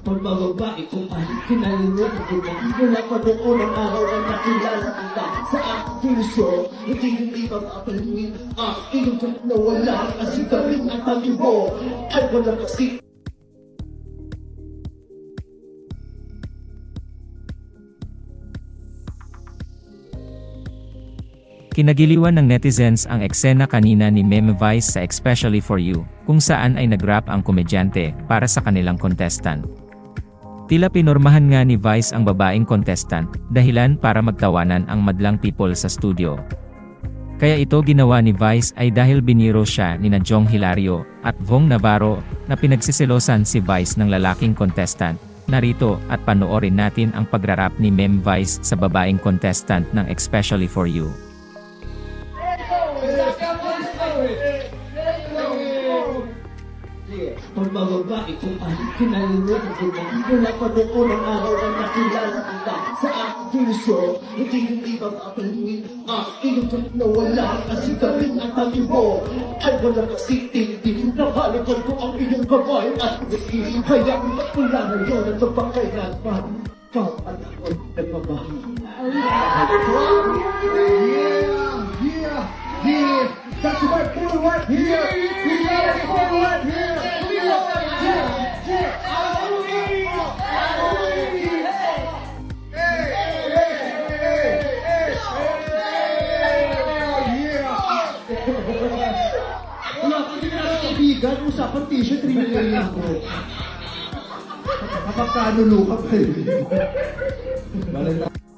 Pagbababae ko pa, kinalimutan ko na Mula pa noon ang araw na nakilala kita Sa aking show, hindi hindi ba mapatingin Ang iyong trip na wala Kasi galing ang mo Ay wala kasi Kinagiliwan ng netizens ang eksena kanina ni Meme Vice sa Especially For You, kung saan ay nag-rap ang komedyante para sa kanilang contestant. Tila pinormahan nga ni Vice ang babaeng contestant, dahilan para magtawanan ang madlang people sa studio. Kaya ito ginawa ni Vice ay dahil biniro siya ni na Jong Hilario at Vong Navarro na pinagsisilosan si Vice ng lalaking contestant. Narito at panoorin natin ang pagrarap ni Mem Vice sa babaeng contestant ng Especially For You. Pagbababae ko pa, kinalimutan ko na Mula pa noon ang araw na nakilala kita Sa aking show, hindi hindi ba mapatingin Ang iyong trip na wala Kasi galing ang tangi mo Ay wala kasi tindi Nahalikan ko ang iyong kamay at wiki Kaya wala na yun ang napakailanman Ikaw at ako yeah, yeah. That's right, forward here. We got it forward here. Hey, yeah. Wala kasi na kaibigan, usapan t-shirt, 3 million ako. Kapag kanulukap kayo. Balik na.